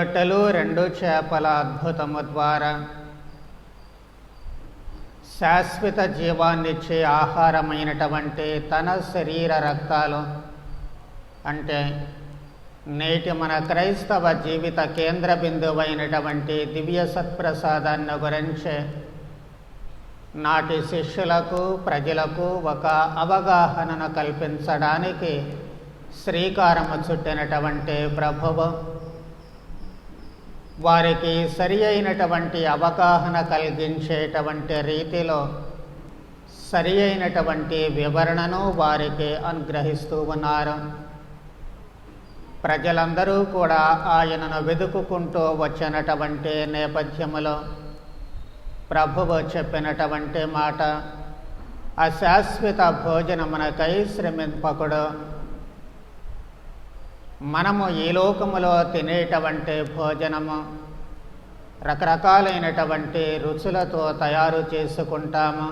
రొట్టెలు రెండు చేపల అద్భుతము ద్వారా శాశ్వత జీవాన్నిచ్చే ఆహారమైనటువంటి తన శరీర రక్తాలు అంటే నేటి మన క్రైస్తవ జీవిత కేంద్ర బిందువైనటువంటి దివ్య సత్ప్రసాదాన్ని గురించి నాటి శిష్యులకు ప్రజలకు ఒక అవగాహనను కల్పించడానికి శ్రీకారము చుట్టినటువంటి ప్రభువు వారికి సరి అయినటువంటి అవగాహన కలిగించేటువంటి రీతిలో సరి అయినటువంటి వివరణను వారికి అనుగ్రహిస్తూ ఉన్నారు. ప్రజలందరూ కూడా ఆయనను వెతుకుకుంటూ వచ్చినటువంటి నేపథ్యములో ప్రభువు చెప్పినటువంటి మాట అశాశ్వత భోజనమునకై శ్రమింపకుడు మనము ఈ లోకములో తినేటువంటి భోజనము. రకరకాలైనటువంటి రుచులతో తయారు చేసుకుంటాము.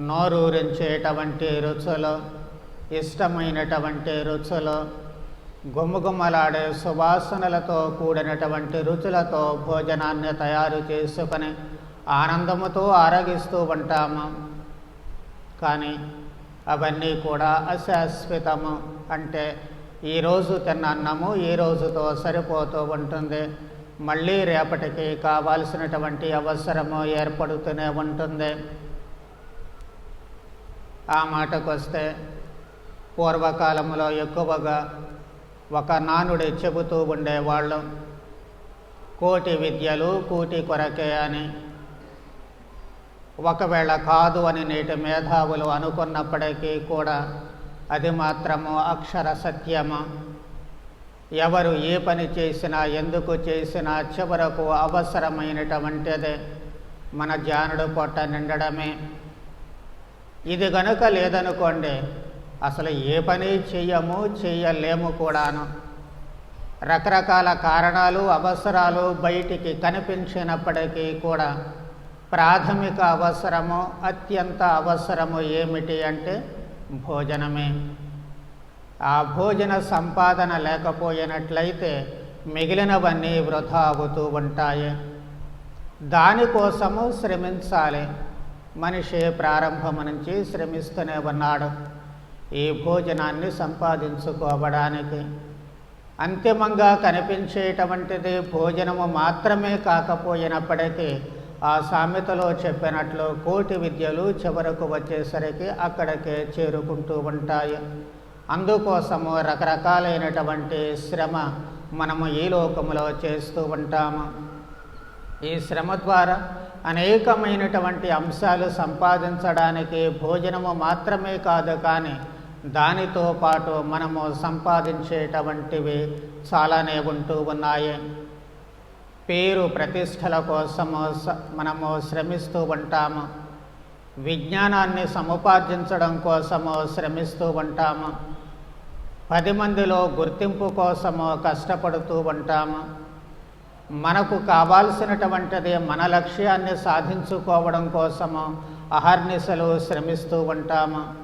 నోరూరించేటువంటి రుచులు ఇష్టమైనటువంటి రుచులు గుమ్మగుమ్మలాడే సువాసనలతో కూడినటువంటి రుచులతో భోజనాన్ని తయారు చేసుకొని ఆనందముతో ఆరగిస్తూ ఉంటాము. కానీ అవన్నీ కూడా అశాశ్వతము అంటే ఈరోజు తిన్న అన్నము ఈ రోజుతో సరిపోతూ ఉంటుంది. మళ్ళీ రేపటికి కావాల్సినటువంటి అవసరము ఏర్పడుతూనే ఉంటుంది. ఆ మాటకు వస్తే పూర్వకాలంలో ఎక్కువగా ఒక నానుడి చెబుతూ ఉండేవాళ్ళు. కోటి విద్యలు కూటి కొరకే అని. ఒకవేళ కాదు అని నేటి మేధావులు అనుకున్నప్పటికీ కూడా అది మాత్రము అక్షర సత్యము ఎవరు ఏ పని చేసినా ఎందుకు చేసినా చివరకు అవసరమైనటువంటిది. మన జానుడు పొట్ట నిండడమే. ఇది గనుక లేదనుకోండి అసలు ఏ పని చెయ్యము చెయ్యలేము కూడాను. రకరకాల కారణాలు అవసరాలు బయటికి కనిపించినప్పటికీ కూడా ప్రాథమిక అవసరము అత్యంత అవసరము ఏమిటి అంటే భోజనమే. ఆ భోజన సంపాదన లేకపోయినట్లయితే మిగిలినవన్నీ వృధా అవుతూ ఉంటాయి. దానికోసము శ్రమించాలి. మనిషి ప్రారంభం నుంచి శ్రమిస్తూనే ఉన్నాడు. ఈ భోజనాన్ని సంపాదించుకోవడానికి. అంతిమంగా కనిపించేటువంటిది భోజనము మాత్రమే కాకపోయినప్పటికీ ఆ సామెతలో చెప్పినట్లు కోటి విద్యలు చివరకు వచ్చేసరికి అక్కడికే చేరుకుంటూ ఉంటాయి. అందుకోసము రకరకాలైనటువంటి శ్రమ మనము ఈ లోకములో చేస్తూ ఉంటాము. ఈ శ్రమ ద్వారా అనేకమైనటువంటి అంశాలు సంపాదించడానికి భోజనము మాత్రమే కాదు కానీ దానితో పాటు మనము సంపాదించేటువంటివి చాలానే ఉంటూ ఉన్నాయి. పేరు ప్రతిష్టల కోసము మనము శ్రమిస్తూ ఉంటాము. విజ్ఞానాన్ని సముపార్జించడం కోసము శ్రమిస్తూ ఉంటాము. పది మందిలో గుర్తింపు కోసము కష్టపడుతూ ఉంటాము. మనకు కావాల్సినటువంటిది మన లక్ష్యాన్ని సాధించుకోవడం కోసము అహర్నిశలు శ్రమిస్తూ ఉంటాము.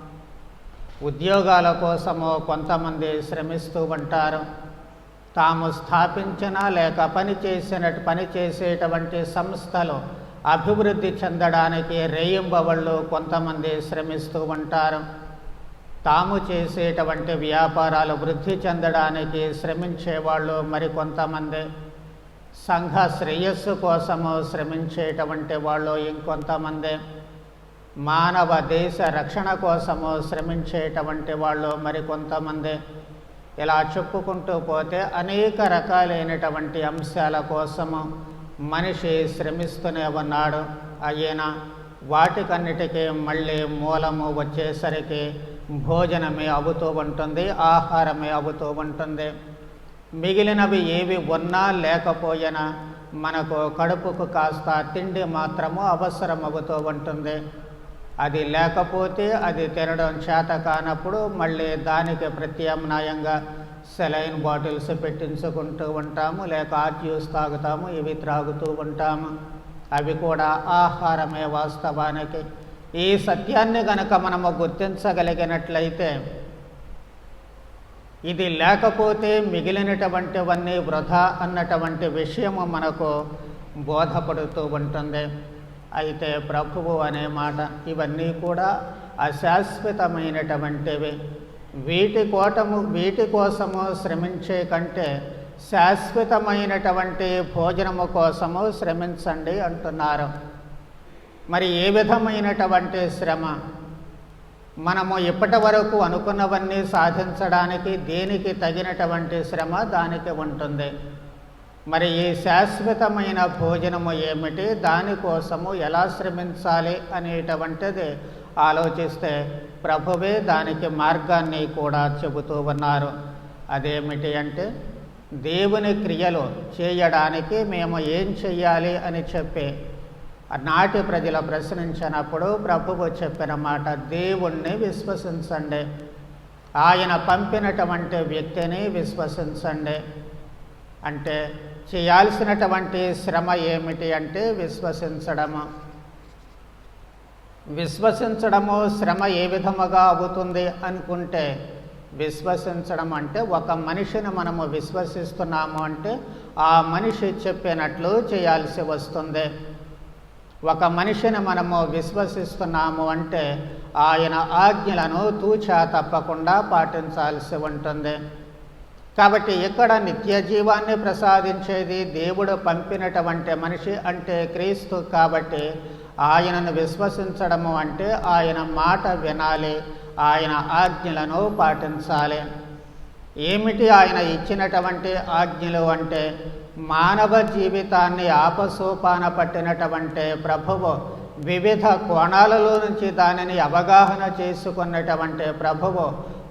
ఉద్యోగాల కోసము కొంతమంది శ్రమిస్తూ ఉంటారు. తాము స్థాపించిన లేక పని చేసిన పని చేసేటువంటి సంస్థలు అభివృద్ధి చెందడానికి రేయింబవళ్ళు కొంతమంది శ్రమిస్తూ ఉంటారు. తాము చేసేటువంటి వ్యాపారాలు వృద్ధి చెందడానికి శ్రమించేవాళ్ళు మరికొంతమంది. సంఘ శ్రేయస్సు కోసము శ్రమించేటువంటి వాళ్ళు ఇంకొంతమంది. మానవ దేశ రక్షణ కోసము శ్రమించేటువంటి వాళ్ళు మరికొంతమంది. ఇలా చెప్పుకుంటూ పోతే అనేక రకాలైనటువంటి అంశాల కోసము మనిషి శ్రమిస్తూనే ఉన్నాడు. అయినా వాటికన్నిటికీ మళ్ళీ మూలము వచ్చేసరికి భోజనమే అవుతూ ఉంటుంది ఆహారమే అవుతూ ఉంటుంది. మిగిలినవి ఏవి ఉన్నా లేకపోయినా మనకు కడుపుకు కాస్త తిండి మాత్రము అవసరం అవుతూ ఉంటుంది. అది లేకపోతే అది తినడం చేత కానప్పుడు మళ్ళీ దానికి ప్రత్యామ్నాయంగా సెలైన్ బాటిల్స్ పెట్టించుకుంటూ ఉంటాము లేక ఆర్ట్యూస్ తాగుతాము ఇవి త్రాగుతూ ఉంటాము. అవి కూడా ఆహారమే వాస్తవానికి. ఈ సత్యాన్ని గనక మనము గుర్తించగలిగినట్లయితే ఇది లేకపోతే మిగిలినటువంటివన్నీ వృధా అన్నటువంటి విషయము మనకు బోధపడుతూ ఉంటుంది. అయితే ప్రభువు అనే మాట ఇవన్నీ కూడా అశాశ్వతమైనటువంటివి. వీటి కోటము వీటి కోసము శ్రమించే కంటే శాశ్వతమైనటువంటి భోజనము కోసము శ్రమించండి అంటున్నారు. మరి ఏ విధమైనటువంటి శ్రమ? మనము ఇప్పటి వరకు అనుకున్నవన్నీ సాధించడానికి దేనికి తగినటువంటి శ్రమ దానికి ఉంటుంది. మరి ఈ శాశ్వతమైన భోజనము ఏమిటి? దానికోసము ఎలా శ్రమించాలి అనేటువంటిది ఆలోచిస్తే ప్రభువే దానికి మార్గాన్ని కూడా చెబుతూ ఉన్నారు. అదేమిటి అంటే దేవుని క్రియలు చేయడానికి మేము ఏం చెయ్యాలి అని చెప్పి నాటి ప్రజలు ప్రశ్నించినప్పుడు ప్రభువు చెప్పిన మాట దేవుణ్ణి విశ్వసించండి. ఆయన పంపినటువంటి వ్యక్తిని విశ్వసించండి. అంటే చేయాల్సినటువంటి శ్రమ ఏమిటి అంటే విశ్వసించడము. విశ్వసించడము శ్రమ ఏ విధముగా అవుతుంది అనుకుంటే విశ్వసించడం అంటే ఒక మనిషిని మనము విశ్వసిస్తున్నాము అంటే ఆ మనిషి చెప్పినట్లు చేయాల్సి వస్తుంది. ఒక మనిషిని మనము విశ్వసిస్తున్నాము అంటే ఆయన ఆజ్ఞలను తూచా తప్పకుండా పాటించాల్సి ఉంటుంది. కాబట్టి ఇక్కడ నిత్య జీవాన్ని ప్రసాదించేది దేవుడు పంపినటువంటి మనిషి అంటే క్రీస్తు కాబట్టి ఆయనను విశ్వసించడము అంటే ఆయన మాట వినాలి ఆయన ఆజ్ఞలను పాటించాలి. ఏమిటి ఆయన ఇచ్చినటువంటి ఆజ్ఞలు అంటే మానవ జీవితాన్ని ఆపసోపాన పట్టినటువంటి ప్రభువు వివిధ కోణాలలో నుంచి దానిని అవగాహన చేసుకున్నటువంటి ప్రభువు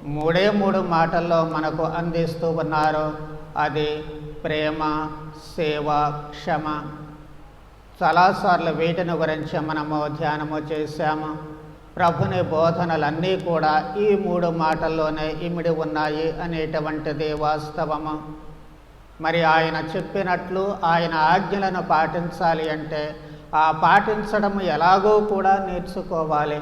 మూడే మూడు మాటల్లో మనకు అందిస్తూ ఉన్నారు. అది ప్రేమ సేవ క్షమ. చాలాసార్లు వీటిని గురించి మనము ధ్యానము చేశాము. ప్రభుని బోధనలన్నీ కూడా ఈ మూడు మాటల్లోనే ఇమిడి ఉన్నాయి అనేటువంటిది వాస్తవము. మరి ఆయన చెప్పినట్లు ఆయన ఆజ్ఞలను పాటించాలి అంటే ఆ పాటించడం ఎలాగో కూడా నేర్చుకోవాలి.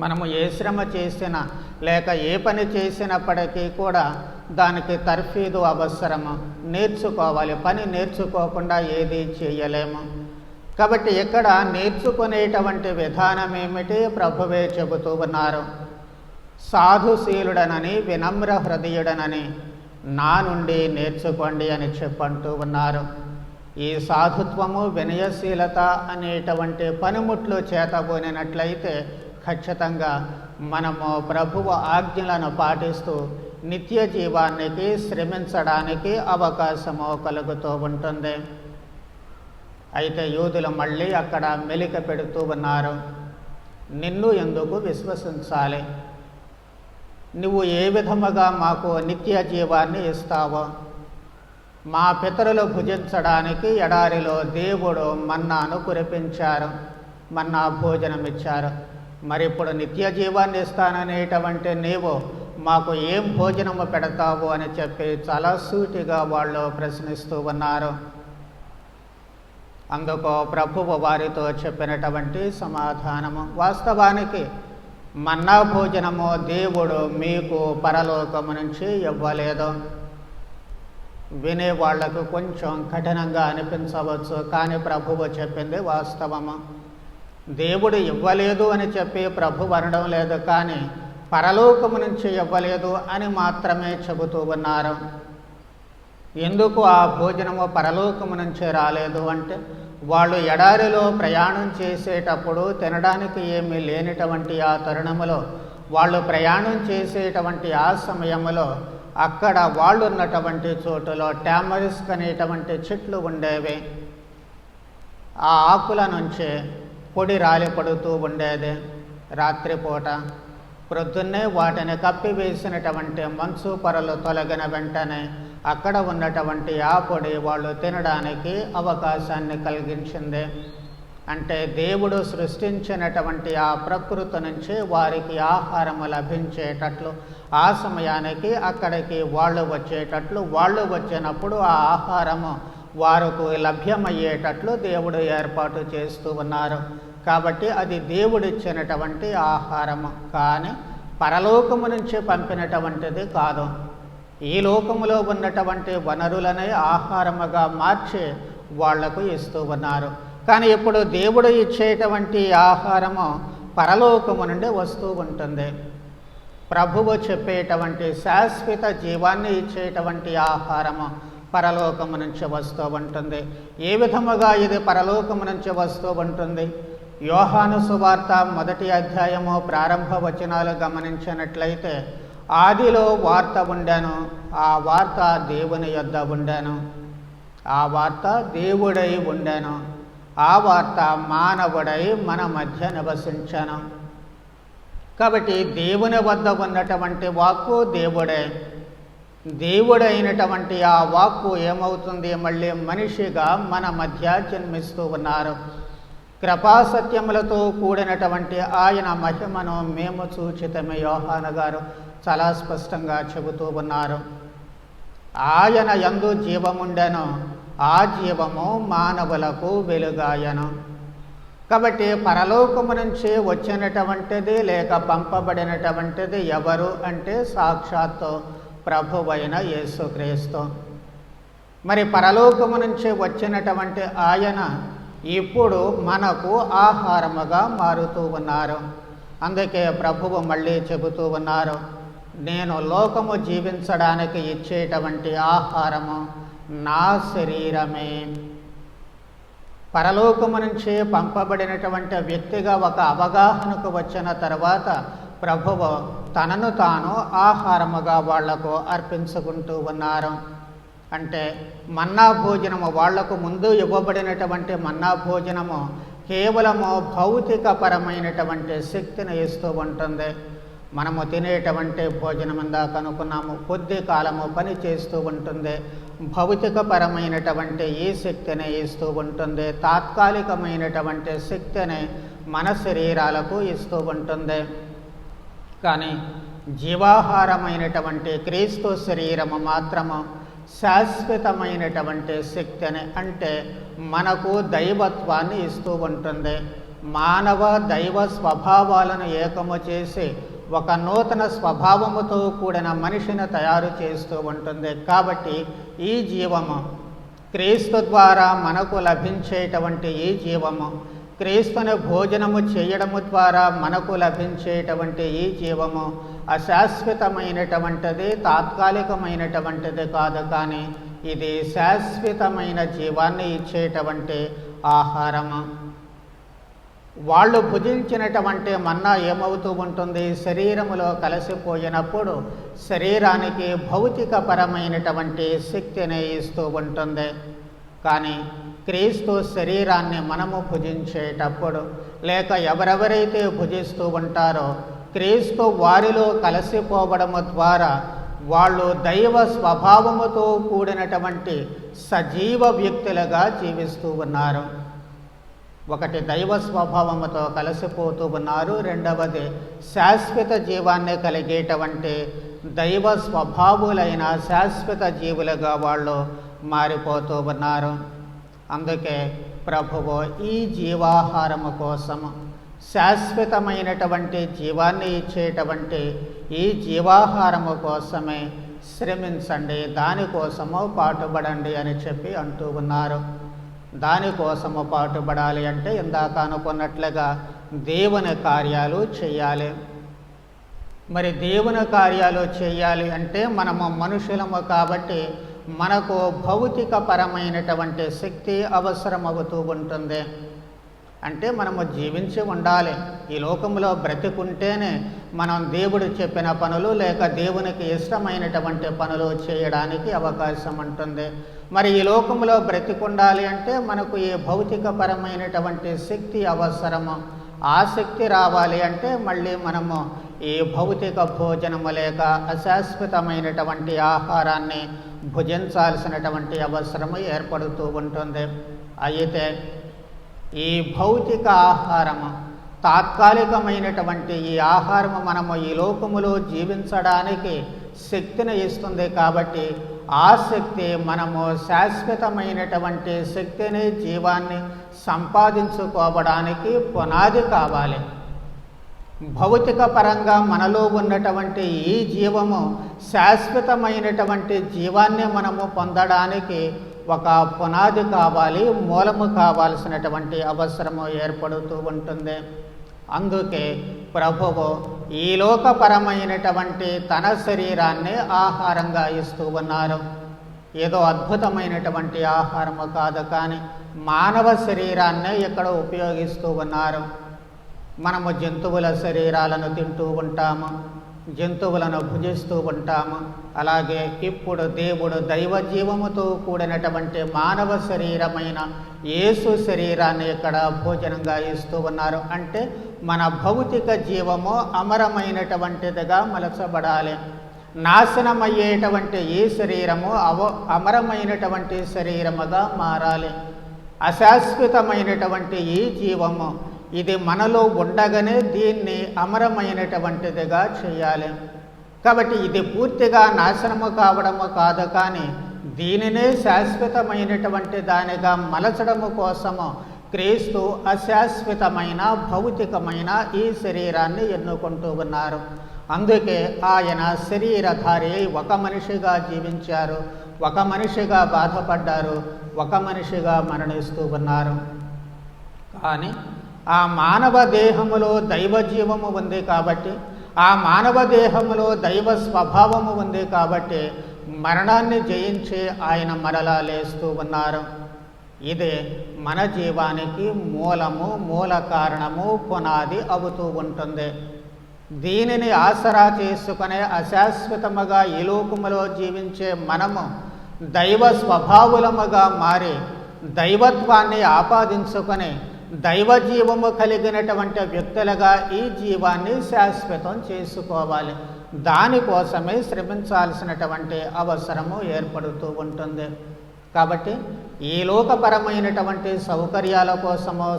మనము ఏ శ్రమ చేసినా లేక ఏ పని చేసినప్పటికీ కూడా దానికి తర్ఫీదు అవసరము. నేర్చుకోవాలి. పని నేర్చుకోకుండా ఏది చేయలేము. కాబట్టి ఇక్కడ నేర్చుకునేటువంటి విధానం ఏమిటి? ప్రభువే చెబుతూ ఉన్నారు. సాధుశీలుడనని వినమ్ర హృదయుడనని నా నుండి నేర్చుకోండి అని చెప్పంటూ ఉన్నారు. ఈ సాధుత్వము వినయశీలత అనేటువంటి పనిముట్లు చేతబోనినట్లయితే ఖచ్చితంగా మనము ప్రభువు ఆజ్ఞలను పాటిస్తూ నిత్య జీవానికి శ్రమించడానికి అవకాశము కలుగుతూ ఉంటుంది. అయితే యూదులు మళ్ళీ అక్కడ మెలిక పెడుతూ ఉన్నారు. నిన్ను ఎందుకు విశ్వసించాలి? నువ్వు ఏ విధముగా మాకు నిత్య జీవాన్ని ఇస్తావో? మా పితరులు భుజించడానికి ఎడారిలో దేవుడు మన్నాను కురిపించారు మన్నా భోజనం ఇచ్చారు మరి ఇప్పుడు నిత్య జీవాన్ని ఇస్తాననేటువంటి నీవు మాకు ఏం భోజనము పెడతావు అని చెప్పి చాలా సూటిగా వాళ్ళు ప్రశ్నిస్తూ ఉన్నారు. అందుకు ప్రభువు వారితో చెప్పినటువంటి సమాధానము. వాస్తవానికి మన్నా భోజనము దేవుడు మీకు పరలోకము నుంచి ఇవ్వలేదు. వినే వాళ్ళకు కొంచెం కఠినంగా అనిపించవచ్చు కానీ ప్రభువు చెప్పింది వాస్తవము. దేవుడు ఇవ్వలేదు అని చెప్పి ప్రభు అనడం లేదు కానీ పరలోకము నుంచి ఇవ్వలేదు అని మాత్రమే చెబుతూ ఉన్నారు. ఎందుకు ఆ భోజనము పరలోకము నుంచి రాలేదు అంటే వాళ్ళు ఎడారిలో ప్రయాణం చేసేటప్పుడు తినడానికి ఏమీ లేనిటువంటి ఆ తరుణములో వాళ్ళు ప్రయాణం చేసేటువంటి ఆ సమయంలో అక్కడ వాళ్ళు ఉన్నటువంటి చోటులో టామరిస్క్ అనేటువంటి చెట్లు ఉండేవి. ఆ ఆకుల నుంచే పొడి రాలి పడుతూ ఉండేది. రాత్రిపూట ప్రొద్దున్నే వాటిని కప్పివేసినటువంటి మంచు పొరలు తొలగిన వెంటనే అక్కడ ఉన్నటువంటి ఆ పొడి వాళ్ళు తినడానికి అవకాశాన్ని కలిగించింది. అంటే దేవుడు సృష్టించినటువంటి ఆ ప్రకృతి నుంచి వారికి ఆహారము లభించేటట్లు ఆ సమయానికి అక్కడికి వాళ్ళు వచ్చేటట్లు వాళ్ళు వచ్చినప్పుడు ఆ ఆహారము వారికి లభ్యమయ్యేటట్లు దేవుడు ఏర్పాటు చేస్తూ ఉన్నారు. కాబట్టి అది దేవుడిచ్చినటువంటి ఆహారము. కానీ పరలోకము నుంచి పంపినటువంటిది కాదు. ఈ లోకములో ఉన్నటువంటి వనరులనే ఆహారముగా మార్చి వాళ్ళకు ఇస్తూ ఉన్నారు. కానీ ఇప్పుడు దేవుడు ఇచ్చేటువంటి ఆహారము పరలోకము నుండి వస్తూ ఉంటుంది. ప్రభువు చెప్పేటువంటి శాశ్వత జీవాన్ని ఇచ్చేటువంటి ఆహారము. పరలోకము నుంచి వస్తూ ఉంటుంది ఏ విధముగా ఇది పరలోకము నుంచి వస్తూ ఉంటుంది యోహాను సువార్త మొదటి అధ్యాయము ప్రారంభ వచనాలు గమనించినట్లయితే ఆదిలో వార్త ఉండాను ఆ వార్త దేవుని యొద్ద ఉండాను. ఆ వార్త దేవుడై ఉండాను. ఆ వార్త మానవుడై మన మధ్య నివసించాను. కాబట్టి దేవుని వద్ద ఉన్నటువంటి వాక్కు దేవుడే. దేవుడైనటువంటి ఆ వాక్కు ఏమవుతుంది? మళ్ళీ మనిషిగా మన మధ్య జన్మిస్తూ ఉన్నారు. కృపాసత్యములతో కూడినటువంటి ఆయన మహిమను మేము సూచితమే. యోహాన గారు చాలా స్పష్టంగా చెబుతూ ఉన్నారు. ఆయన ఎందు జీవముండెను ఆ జీవము మానవులకు వెలుగాయను. కాబట్టి పరలోకము నుంచి వచ్చినటువంటిది లేక పంపబడినటువంటిది ఎవరు అంటే సాక్షాత్తు ప్రభువైన యేసుక్రీస్తు. మరి పరలోకము నుంచి వచ్చినటువంటి ఆయన ఇప్పుడు మనకు ఆహారముగా మారుతూ ఉన్నారు. అందుకే ప్రభువు మళ్ళీ చెబుతూ ఉన్నారు నేను లోకము జీవించడానికి ఇచ్చేటువంటి ఆహారము నా శరీరమే. పరలోకము నుంచి పంపబడినటువంటి వ్యక్తిగా ఒక అవగాహనకు వచ్చిన తర్వాత ప్రభువు తనను తాను ఆహారముగా వాళ్ళకు అర్పించుకుంటూ ఉన్నారు. అంటే మన్నా భోజనము వాళ్ళకు ముందు ఇవ్వబడినటువంటి మన్నా భోజనము కేవలము భౌతికపరమైనటువంటి శక్తిని ఇస్తూ ఉంటుంది. మనము తినేటువంటి భోజనం ఇందాక అనుకున్నాము. కొద్ది కాలము పని చేస్తూ ఉంటుంది. భౌతికపరమైనటువంటి ఈ శక్తిని ఇస్తూ ఉంటుంది. తాత్కాలికమైనటువంటి శక్తిని మన శరీరాలకు ఇస్తూ ఉంటుంది. కానీ జీవాహారమైనటువంటి క్రీస్తు శరీరము మాత్రము శాశ్వతమైనటువంటి శక్తిని అంటే మనకు దైవత్వాన్ని ఇస్తూ ఉంటుంది. మానవ దైవ స్వభావాలను ఏకము చేసి ఒక నూతన స్వభావముతో కూడిన మనిషిని తయారు చేస్తూ ఉంటుంది. కాబట్టి ఈ జీవము క్రీస్తు ద్వారా మనకు లభించేటువంటి ఈ జీవము క్రీస్తుని భోజనము చేయడము ద్వారా మనకు లభించేటువంటి ఈ జీవము అశాశ్వతమైనటువంటిది తాత్కాలికమైనటువంటిది కాదు కానీ ఇది శాశ్వతమైన జీవాన్ని ఇచ్చేటువంటి ఆహారము. వాళ్ళు భుజించినటువంటి మన్నా ఏమవుతూ ఉంటుంది? శరీరములో కలిసిపోయినప్పుడు శరీరానికి భౌతికపరమైనటువంటి శక్తిని ఇస్తూ ఉంటుంది. కానీ క్రీస్తు శరీరాన్ని మనము భుజించేటప్పుడు లేక ఎవరెవరైతే భుజిస్తూ ఉంటారో క్రీస్తు వారిలో కలిసిపోవడము ద్వారా వాళ్ళు దైవ స్వభావముతో కూడినటువంటి సజీవ వ్యక్తులుగా జీవిస్తూ ఉన్నారు. ఒకటి దైవ స్వభావముతో కలిసిపోతూ ఉన్నారు. రెండవది శాశ్వత జీవాన్ని కలిగేటువంటి దైవ స్వభావులైన శాశ్వత జీవులుగా వాళ్ళు మారిపోతూ ఉన్నారు. అందుకే ప్రభువు ఈ జీవాహారము కోసము శాశ్వతమైనటువంటి జీవాన్ని ఇచ్చేటువంటి ఈ జీవాహారము కోసమే శ్రమించండి దానికోసము పాటుపడండి అని చెప్పి అంటూ ఉన్నారు. దానికోసము పాటుపడాలి అంటే ఇందాక అనుకున్నట్లుగా దేవుని కార్యాలు చేయాలి. మరి దేవుని కార్యాలు చేయాలి అంటే మనము మనుషులము కాబట్టి మనకు భౌతిక పరమైనటువంటి శక్తి అవసరమవుతూ ఉంటుంది. అంటే మనము జీవించి ఉండాలి. ఈ లోకంలో బ్రతికుంటేనే మనం దేవుడు చెప్పిన పనులు లేక దేవునికి ఇష్టమైనటువంటి పనులు చేయడానికి అవకాశం ఉంటుంది. మరి ఈ లోకంలో బ్రతికుండాలి అంటే మనకు ఈ భౌతికపరమైనటువంటి శక్తి అవసరము. ఆ శక్తి రావాలి అంటే మళ్ళీ మనము ఈ భౌతిక భోజనము లేక అశాశ్వతమైనటువంటి ఆహారాన్ని భుజించాల్సినటువంటి అవసరము ఏర్పడుతూ ఉంటుంది. అయితే ఈ భౌతిక ఆహారము తాత్కాలికమైనటువంటి ఈ ఆహారము మనము ఈ లోకములో జీవించడానికి శక్తిని ఇస్తుంది కాబట్టి ఆ శక్తి మనము శాశ్వతమైనటువంటి శక్తిని జీవాన్ని సంపాదించుకోవడానికి పునాది కావాలి. భౌతిక పరంగా మనలో ఉన్నటువంటి ఈ జీవము శాశ్వతమైనటువంటి జీవాన్ని మనము పొందడానికి ఒక పునాది కావాలి మూలము కావాల్సినటువంటి అవసరము ఏర్పడుతూ ఉంటుంది. అందుకే ప్రభువు ఈ లోకపరమైనటువంటి తన శరీరాన్ని ఆహారంగా ఇస్తూ ఉన్నారు. ఏదో అద్భుతమైనటువంటి ఆహారము కాదు కానీ మానవ శరీరాన్నే ఇక్కడ ఉపయోగిస్తూ ఉన్నారు. మనము జంతువుల శరీరాలను తింటూ ఉంటాము జంతువులను భుజిస్తూ ఉంటాము. అలాగే ఇప్పుడు దేవుడు దైవ జీవముతో కూడినటువంటి మానవ శరీరమైన యేసు శరీరాన్ని ఇక్కడ భోజనంగా ఇస్తూ ఉన్నారు. అంటే మన భౌతిక జీవము అమరమైనటువంటిదిగా మలచబడాలి. నాశనమయ్యేటువంటి ఈ శరీరము అవ అమరమైనటువంటి శరీరముగా మారాలి. అశాశ్వతమైనటువంటి ఈ జీవము ఇది మనలో ఉండగానే దీన్ని అమరమైనటువంటిదిగా చేయాలి. కాబట్టి ఇది పూర్తిగా నాశనము కావడము కాదు కానీ దీనినే శాశ్వతమైనటువంటి దానిగా మలచడము కోసము క్రీస్తు అశాశ్వతమైన భౌతికమైన ఈ శరీరాన్ని ఎన్నుకుంటూ ఉన్నారు. అందుకే ఆయన శరీరధారి ఒక మనిషిగా జీవించారు. ఒక మనిషిగా బాధపడ్డారు. ఒక మనిషిగా మరణిస్తూ ఉన్నారు. కానీ ఆ మానవ దేహములో దైవ జీవము ఉంది కాబట్టి ఆ మానవ దేహములో దైవ స్వభావము ఉంది కాబట్టి మరణాన్ని జయించి ఆయన మరలా లేస్తూ ఉన్నారు. ఇదే మన జీవానికి మూలము మూల కారణము పునాది అవుతూ ఉంటుంది. దీనిని ఆసరా చేసుకునే అశాశ్వతముగా ఈ లోకములో జీవించే మనము దైవ స్వభావులముగా మారి దైవత్వాన్ని ఆపాదించుకొని దైవ జీవము కలిగినటువంటి వ్యక్తులుగా ఈ జీవాన్ని శాశ్వతం చేసుకోవాలి. దానికోసమే శ్రమించాల్సినటువంటి అవసరము ఏర్పడుతూ ఉంటుంది. కాబట్టి ఈ లోకపరమైనటువంటి సౌకర్యాల కోసమో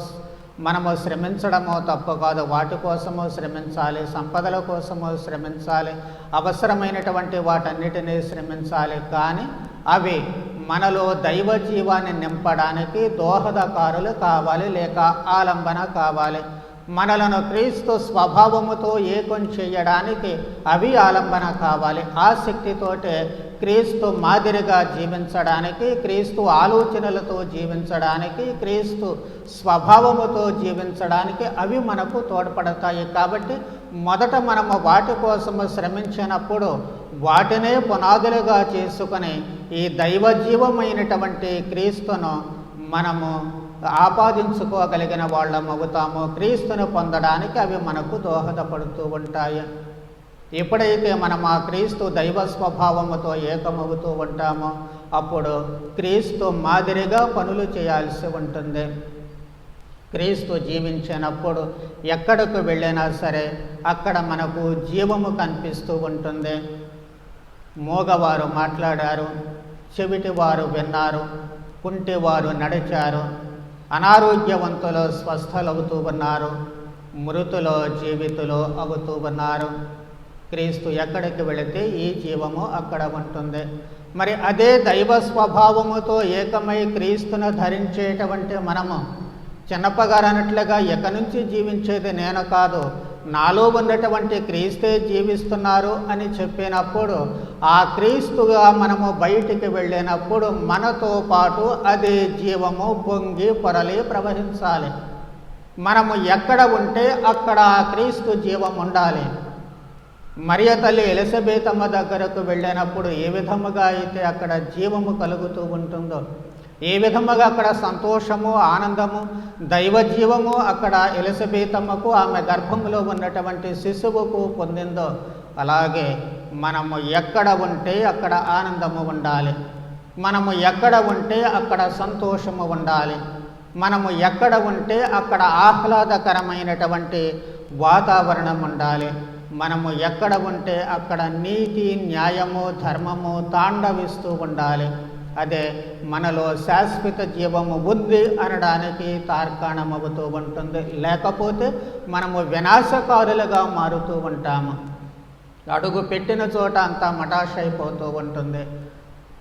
మనము శ్రమించడమో తప్పు కాదు. వాటి కోసము శ్రమించాలి. సంపదల కోసము శ్రమించాలి. అవసరమైనటువంటి వాటన్నిటినీ శ్రమించాలి. కానీ అవి మనలో దైవ జీవాన్ని నింపడానికి దోహదకారులు కావాలి లేక ఆలంబన కావాలి. మనలను క్రీస్తు స్వభావముతో ఏకం చేయడానికి అవి ఆలంబన కావాలి. ఆ శక్తితోటే క్రీస్తు మాదిరిగా జీవించడానికి క్రీస్తు ఆలోచనలతో జీవించడానికి క్రీస్తు స్వభావముతో జీవించడానికి అవి మనకు తోడ్పడతాయి. కాబట్టి మొదట మనము వాటి కోసము శ్రమించినప్పుడు వాటినే పునాదులుగా చేసుకుని ఈ దైవజీవమైనటువంటి క్రీస్తును మనము ఆపాదించుకోగలిగిన వాళ్ళం అవుతాము క్రీస్తును పొందడానికి అవి మనకు దోహదపడుతూ ఉంటాయి. ఎప్పుడైతే మనం ఆ క్రీస్తు దైవ స్వభావముతో ఏకమవుతూ ఉంటామో అప్పుడు క్రీస్తు మాదిరిగా పనులు చేయాల్సి ఉంటుంది. క్రీస్తు జీవించినప్పుడు ఎక్కడకు వెళ్ళినా సరే అక్కడ మనకు జీవము కనిపిస్తూ ఉంటుంది. మూగవారు మాట్లాడారు చెవిటివారు విన్నారు కుంటివారు నడిచారు అనారోగ్యవంతులు స్వస్థలవుతూ ఉన్నారు మృతులో జీవితులు అవుతూ ఉన్నారు. క్రీస్తు ఎక్కడికి వెళితే ఈ జీవము అక్కడ ఉంటుంది. మరి అదే దైవ స్వభావముతో ఏకమై క్రీస్తును ధరించేటువంటి మనము చిన్నప్పగారు అన్నట్లుగా ఎక్కడి నుంచి జీవించేది నేను కాదు నాలో ఉన్నటువంటి క్రీస్తే జీవిస్తున్నారు అని చెప్పినప్పుడు ఆ క్రీస్తుగా మనము బయటికి వెళ్ళినప్పుడు మనతో పాటు అదే జీవము పొంగి పొరలి ప్రవహించాలి. మనము ఎక్కడ ఉంటే అక్కడ ఆ క్రీస్తు జీవం ఉండాలి. మరియ తల్లి ఎలిజబేతమ్మ దగ్గరకు వెళ్ళినప్పుడు ఏ విధముగా అయితే అక్కడ జీవము కలుగుతూ ఉంటుందో ఏ విధముగా అక్కడ సంతోషము ఆనందము దైవ జీవము అక్కడ ఎలిజబేతమ్మకు ఆమె గర్భంలో ఉన్నటువంటి శిశువుకు పొందిందో అలాగే మనము ఎక్కడ ఉంటే అక్కడ ఆనందము ఉండాలి. మనము ఎక్కడ ఉంటే అక్కడ సంతోషము ఉండాలి. మనము ఎక్కడ ఉంటే అక్కడ ఆహ్లాదకరమైనటువంటి వాతావరణం ఉండాలి. మనము ఎక్కడ ఉంటే అక్కడ నీతి న్యాయము ధర్మము తాండవిస్తూ ఉండాలి. అదే మనలో శాశ్వత జీవము బుద్ధి అనడానికి తార్కాణమవుతూ ఉంటుంది. లేకపోతే మనము వినాశకారులుగా మారుతూ ఉంటాము. అడుగు పెట్టిన చోట అంతా మటాష్ అయిపోతూ ఉంటుంది.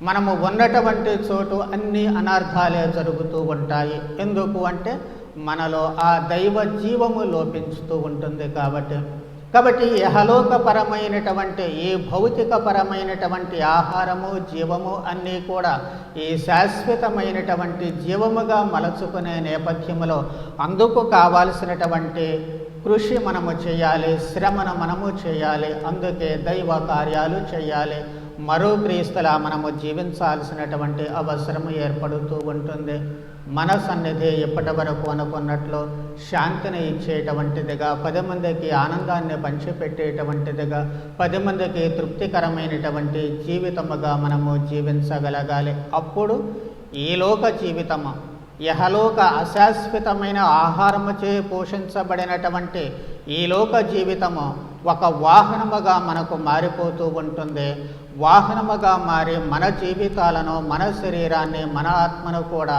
మనము ఉన్నటువంటి చోటు అన్ని అనర్థాలే జరుగుతూ ఉంటాయి. ఎందుకు అంటే మనలో ఆ దైవ జీవము లోపించుతూ ఉంటుంది కాబట్టి. కాబట్టి యహలోకపరమైనటువంటి ఈ భౌతికపరమైనటువంటి ఆహారము జీవము అన్నీ కూడా ఈ శాశ్వతమైనటువంటి జీవముగా మలచుకునే నేపథ్యంలో అందుకు కావాల్సినటువంటి కృషి మనము చేయాలి శ్రమను మనము చేయాలి అందుకే దైవ కార్యాలు చేయాలి. మరో క్రీస్తులా మనము జీవించాల్సినటువంటి అవసరం ఏర్పడుతూ ఉంటుంది. మన సన్నిధి ఇప్పటి వరకు అనుకున్నట్లు శాంతిని ఇచ్చేటువంటిదిగా పది మందికి ఆనందాన్ని పంచిపెట్టేటువంటిదిగా పది మందికి తృప్తికరమైనటువంటి జీవితముగా మనము జీవించగలగాలి. అప్పుడు ఈ లోక జీవితము యహలోక అశాశ్వతమైన ఆహారముచే పోషించబడినటువంటి ఈ లోక జీవితము ఒక వాహనముగా మనకు మారిపోతూ ఉంటుంది. వాహనముగా మారి మన జీవితాలను మన శరీరాన్ని మన ఆత్మను కూడా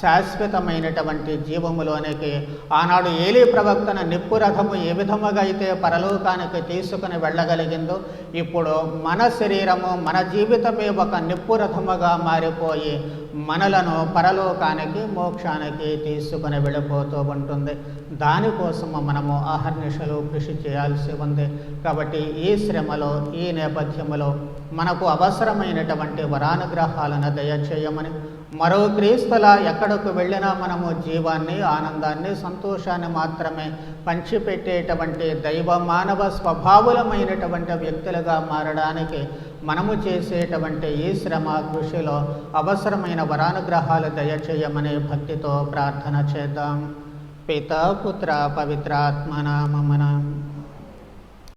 శాశ్వతమైనటువంటి జీవములోనికి ఆనాడు ఏలీ ప్రవక్తన నిప్పు రథము ఏ విధముగా అయితే పరలోకానికి తీసుకుని వెళ్ళగలిగిందో ఇప్పుడు మన శరీరము మన జీవితమే ఒక నిప్పు రథముగా మారిపోయి మనలను పరలోకానికి మోక్షానికి తీసుకుని వెళ్ళిపోతూ ఉంటుంది. దానికోసము మనము ఆహర్నిశలు కృషి చేయాల్సి ఉంది. కాబట్టి ఈ శ్రమలో ఈ నేపథ్యములో మనకు అవసరమైనటువంటి వరానుగ్రహాలను దయచేయమని మరో క్రీస్తులా ఎక్కడకు వెళ్ళినా మనము జీవాన్ని ఆనందాన్ని సంతోషాన్ని మాత్రమే పంచిపెట్టేటువంటి దైవ మానవ స్వభావులమైనటువంటి వ్యక్తులుగా మారడానికి మనము చేసేటువంటి ఈ శ్రమ కృషిలో అవసరమైన వరానుగ్రహాలు దయచేయమనే భక్తితో ప్రార్థన చేద్దాం. పిత పుత్ర పవిత్రాత్మనామన